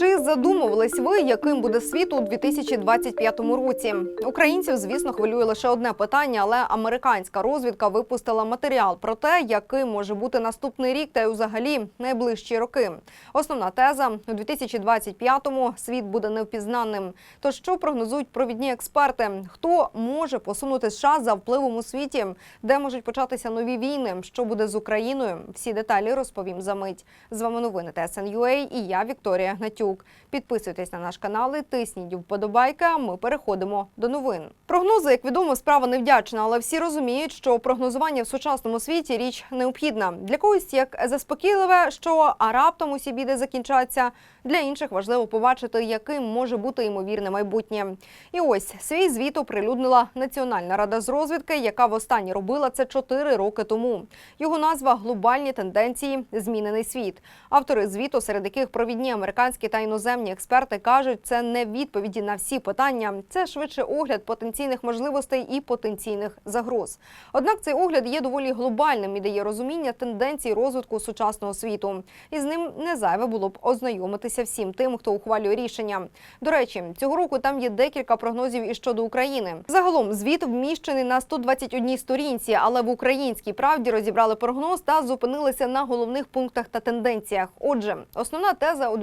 Чи задумувались ви, яким буде світ у 2025 році? Українців, звісно, хвилює лише одне питання, але американська розвідка випустила матеріал про те, яким може бути наступний рік та й взагалі найближчі роки. Основна теза у 2025-му світ буде невпізнаним. То що прогнозують провідні експерти? Хто може посунути США за впливом у світі? Де можуть початися нові війни? Що буде з Україною? Всі деталі розповім за мить. З вами новини ТСНЮА і я Вікторія Гнатюк. Підписуйтесь на наш канал і тисніть вподобайки. А ми переходимо до новин. Прогнози, як відомо, справа невдячна, але всі розуміють, що прогнозування в сучасному світі річ необхідна. Для когось як заспокійливе, що а раптом усі біди закінчаться. Для інших важливо побачити, яким може бути ймовірне майбутнє. І ось свій звіт оприлюднила Національна рада з розвідки, яка востаннє робила це 4 роки тому. Його назва глобальні тенденції змінений світ. Автори звіту, серед яких провідні американські та іноземні експерти кажуть, це не відповіді на всі питання, це швидше огляд потенційних можливостей і потенційних загроз. Однак цей огляд є доволі глобальним і дає розуміння тенденцій розвитку сучасного світу. І з ним не зайве було б ознайомитися всім тим, хто ухвалює рішення. До речі, цього року там є декілька прогнозів і щодо України. Загалом звіт вміщений на 121 сторінці, але в українській правді розібрали прогноз та зупинилися на головних пунктах та тенденціях. Отже, основна теза у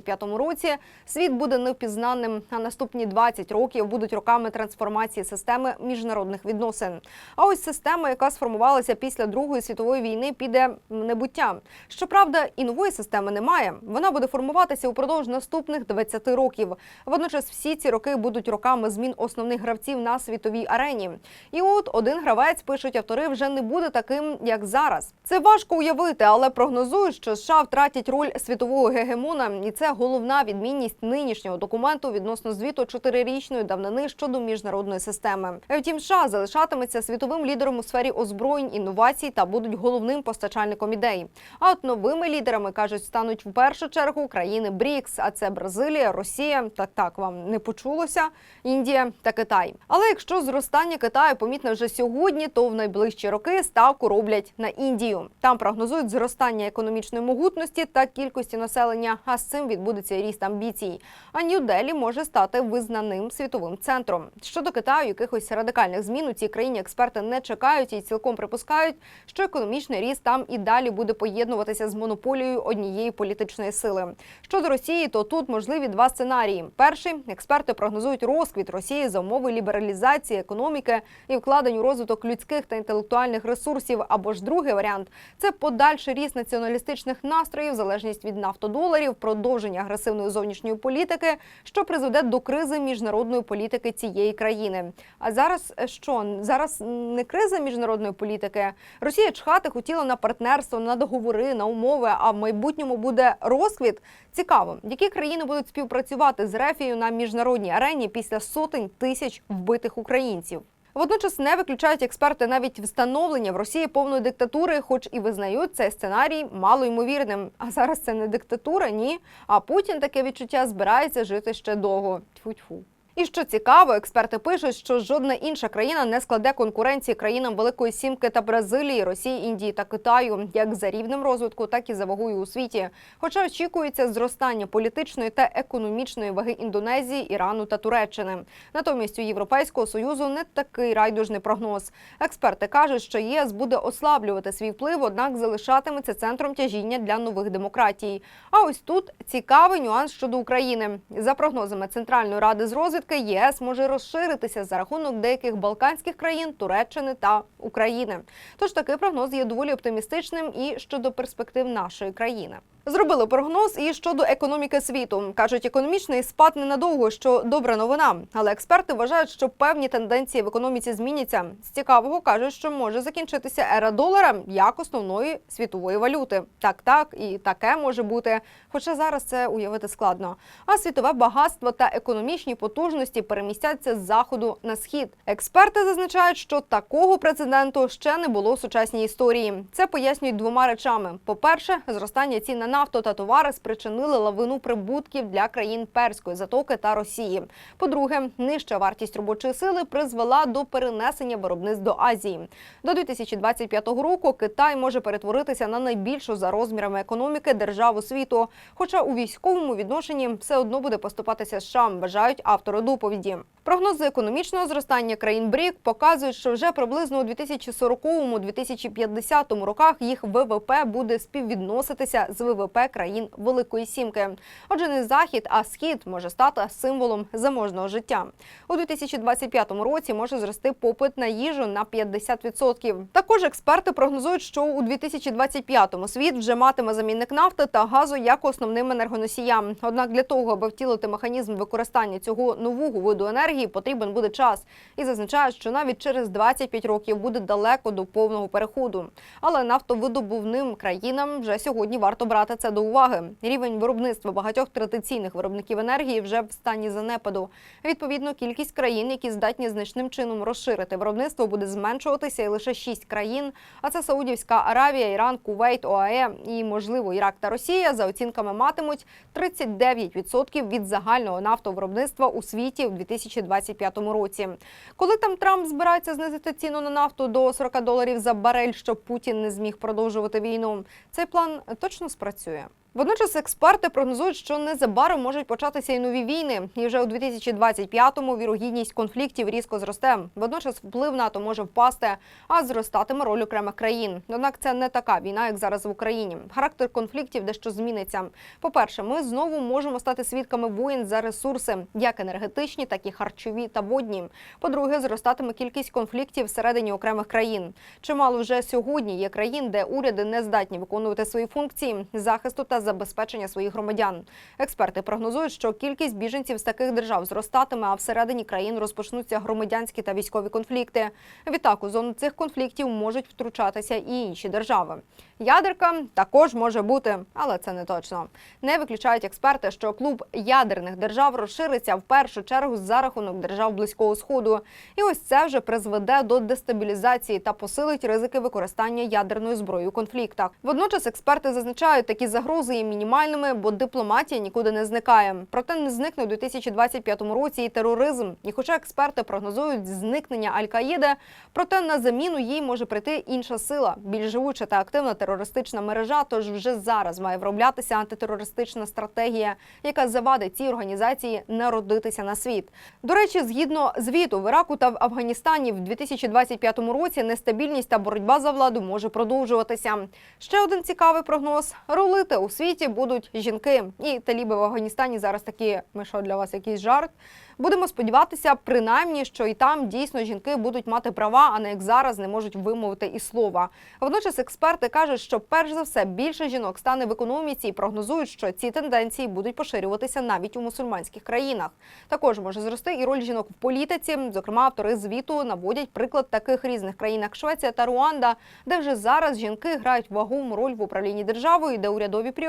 2025 році світ буде невпізнаним, а наступні 20 років будуть роками трансформації системи міжнародних відносин. А ось система, яка сформувалася після Другої світової війни, піде в небуття. Щоправда, і нової системи немає. Вона буде формуватися упродовж наступних 20 років. Водночас всі ці роки будуть роками змін основних гравців на світовій арені. І от один гравець пишуть автори вже не буде таким, як зараз. Це важко уявити, але прогнозують, що США втратять роль світового гегемона, і це головна відмінність нинішнього документу відносно звіту чотирирічної давнини щодо міжнародної системи. Втім, США залишатиметься світовим лідером у сфері озброєнь, інновацій та будуть головним постачальником ідей. А от новими лідерами кажуть, стануть в першу чергу країни БРІКС, а це Бразилія, Росія. Так так вам не почулося. Індія та Китай. Але якщо зростання Китаю помітне вже сьогодні, то в найближчі роки ставку роблять на Індію. Там прогнозують зростання економічної могутності та кількості населення. А з цим відбудеться ріст амбіцій. А Нью-Делі може стати визнаним світовим центром. Щодо Китаю, якихось радикальних змін у цій країні експерти не чекають і цілком припускають, що економічний ріст там і далі буде поєднуватися з монополією однієї політичної сили. Щодо Росії, то тут можливі два сценарії. Перший експерти прогнозують розквіт Росії за умови лібералізації економіки і вкладень у розвиток людських та інтелектуальних ресурсів. Або ж другий варіант це подальший ріст націоналістичних настроїв, залежність від нафтодоларів, продовження агресивної зовнішньої політики, що призведе до кризи міжнародної політики цієї країни. А зараз е, що зараз не криза міжнародної політики? Росія чхати хотіла на партнерство, на договори, на умови. А в майбутньому буде розквіт. Цікаво, які країни будуть співпрацювати з Рефією на міжнародній арені після сотень тисяч вбитих українців. Водночас не виключають експерти навіть встановлення в Росії повної диктатури, хоч і визнають цей сценарій малоймовірним. А зараз це не диктатура, ні. А Путін таке відчуття збирається жити ще довго. Тьфу-тьфу. І що цікаво, експерти пишуть, що жодна інша країна не складе конкуренції країнам Великої Сімки та Бразилії, Росії, Індії та Китаю, як за рівнем розвитку, так і за вагою у світі. Хоча очікується зростання політичної та економічної ваги Індонезії, Ірану та Туреччини. Натомість у Європейського союзу не такий райдужний прогноз. Експерти кажуть, що ЄС буде ослаблювати свій вплив, однак залишатиметься центром тяжіння для нових демократій. А ось тут цікавий нюанс щодо України. За прогнозами Центральної ради з розвідки. ЄС може розширитися за рахунок деяких балканських країн, Туреччини та України. Тож такий прогноз є доволі оптимістичним і щодо перспектив нашої країни. Зробили прогноз і щодо економіки світу. кажуть, економічний спад ненадовго, що добра новина. Але експерти вважають, що певні тенденції в економіці зміняться. З цікавого кажуть, що може закінчитися ера долара як основної світової валюти. Так, так і таке може бути. Хоча зараз це уявити складно. А світове багатство та економічні потужності перемістяться з заходу на схід. Експерти зазначають, що такого прецеденту ще не було в сучасній історії. Це пояснюють двома речами: по перше, зростання цін на нафту та товари спричинили лавину прибутків для країн Перської затоки та Росії. По-друге, нижча вартість робочої сили призвела до перенесення виробництв до Азії. До 2025 року Китай може перетворитися на найбільшу за розмірами економіки державу світу. Хоча у військовому відношенні все одно буде поступатися США, вважають автори доповіді. Прогнози економічного зростання країн БРІК показують, що вже приблизно у 2040-2050 роках їх ВВП буде співвідноситися з ВВП країн Великої Сімки. Отже, не захід, а схід може стати символом заможного життя. У 2025 році може зрости попит на їжу на 50%. Також експерти прогнозують, що у 2025-му світ вже матиме замінник нафти та газу як основним енергоносіям. Однак для того, аби втілити механізм використання цього нового виду енергії, потрібен буде час. І зазначають, що навіть через 25 років буде далеко до повного переходу. Але нафтовидобувним країнам вже сьогодні варто брати це до уваги. Рівень виробництва багатьох традиційних виробників енергії вже в стані занепаду. Відповідно, кількість країн, які здатні значним чином розширити виробництво, буде зменшуватися, і лише шість країн. А це Саудівська Аравія, Іран, Кувейт, ОАЕ і, можливо, Ірак та Росія за оцінками матимуть 39% від загального нафтовиробництва у світі в 2025 році. Коли там Трамп збирається знизити ціну на нафту до 40 доларів за барель, щоб Путін не зміг продовжувати війну, цей план точно спрацює. Водночас експерти прогнозують, що незабаром можуть початися і нові війни, і вже у 2025-му вірогідність конфліктів різко зросте. Водночас вплив НАТО може впасти, а зростатиме роль окремих країн. Однак це не така війна, як зараз в Україні. Характер конфліктів дещо зміниться. По-перше, ми знову можемо стати свідками воєн за ресурси, як енергетичні, так і харчові та водні. По-друге, зростатиме кількість конфліктів всередині окремих країн. Чимало вже сьогодні є країн, де уряди не здатні виконувати свої функції захисту та забезпечення своїх громадян. Експерти прогнозують, що кількість біженців з таких держав зростатиме, а всередині країн розпочнуться громадянські та військові конфлікти. Відтак у зону цих конфліктів можуть втручатися і інші держави. Ядерка також може бути, але це не точно. Не виключають експерти, що клуб ядерних держав розшириться в першу чергу за рахунок держав близького сходу. І ось це вже призведе до дестабілізації та посилить ризики використання ядерної зброї у конфліктах. Водночас експерти зазначають, такі загрози є мінімальними, бо дипломатія нікуди не зникає. Проте не зникне у 2025 році і тероризм. І хоча експерти прогнозують зникнення Аль-Каїди, проте на заміну їй може прийти інша сила, більш живуча та активна терористична мережа. Тож вже зараз має вроблятися антитерористична стратегія, яка завадить цій організації народитися на світ. До речі, згідно звіту в Іраку та в Афганістані в 2025 році нестабільність та боротьба за владу може продовжуватися. Ще один цікавий прогноз: рулити у світі будуть жінки. І таліби в Афганістані зараз такі. Ми що для вас якийсь жарт? Будемо сподіватися, принаймні, що і там дійсно жінки будуть мати права, а не як зараз не можуть вимовити і слова. Водночас експерти кажуть, що перш за все більше жінок стане в економіці і прогнозують, що ці тенденції будуть поширюватися навіть у мусульманських країнах. Також може зрости і роль жінок в політиці. Зокрема, автори звіту наводять приклад таких різних країн, як Швеція та Руанда, де вже зараз жінки грають вагому роль в управлінні державою, де урядові пріоритети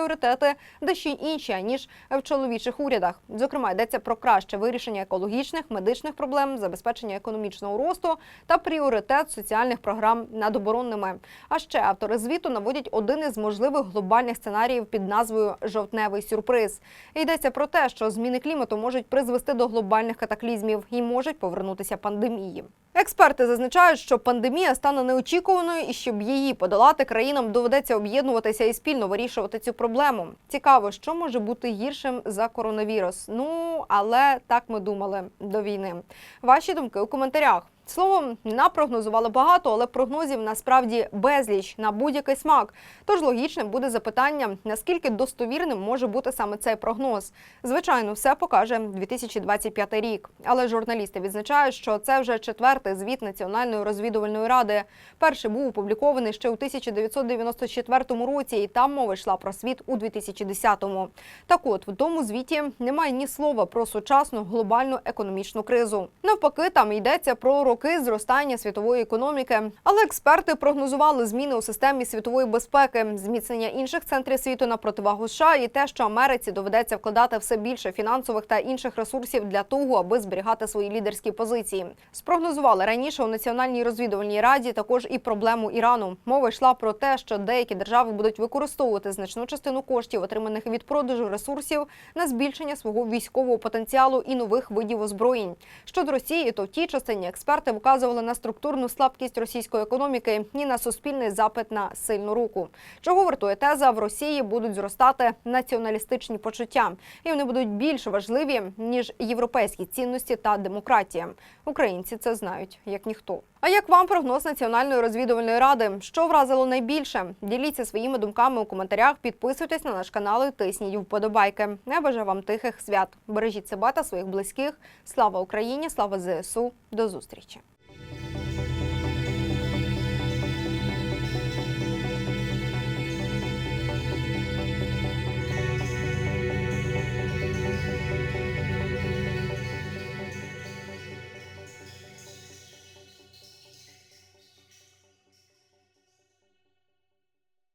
дещо інші аніж в чоловічих урядах. Зокрема, йдеться про краще вирішення екологічних, медичних проблем, забезпечення економічного росту та пріоритет соціальних програм над оборонними. А ще автори звіту наводять один із можливих глобальних сценаріїв під назвою Жовтневий сюрприз. Йдеться про те, що зміни клімату можуть призвести до глобальних катаклізмів і можуть повернутися пандемії. Експерти зазначають, що пандемія стане неочікуваною, і щоб її подолати, країнам доведеться об'єднуватися і спільно вирішувати цю проблему. Цікаво, що може бути гіршим за коронавірус. Ну але так ми думали до війни. Ваші думки у коментарях. Словом, напрогнозували багато, але прогнозів насправді безліч на будь-який смак. Тож логічним буде запитання, наскільки достовірним може бути саме цей прогноз. Звичайно, все покаже 2025 рік. Але журналісти відзначають, що це вже четвертий звіт Національної розвідувальної ради. Перший був опублікований ще у 1994 році, і там мова йшла про світ у 2010-му. Так от в тому звіті немає ні слова про сучасну глобальну економічну кризу. Навпаки, там йдеться про роки зростання світової економіки. Але експерти прогнозували зміни у системі світової безпеки, зміцнення інших центрів світу на противагу США і те, що Америці доведеться вкладати все більше фінансових та інших ресурсів для того, аби зберігати свої лідерські позиції. Спрогнозували раніше у національній розвідувальній раді також і проблему Ірану. Мова йшла про те, що деякі держави будуть використовувати значну частину коштів, отриманих від продажу ресурсів, на збільшення свого військового потенціалу і нових видів озброєнь. Щодо Росії, то в тій частині експерти вказували на структурну слабкість російської економіки і на суспільний запит на сильну руку. Чого вартує теза в Росії будуть зростати націоналістичні почуття, і вони будуть більш важливі ніж європейські цінності та демократія. Українці це знають як ніхто. А як вам прогноз національної розвідувальної ради? Що вразило найбільше? Діліться своїми думками у коментарях. Підписуйтесь на наш канал і тисніть вподобайки. Я бажаю вам тихих свят. Бережіть себе та своїх близьких. Слава Україні! Слава ЗСУ! До зустрічі!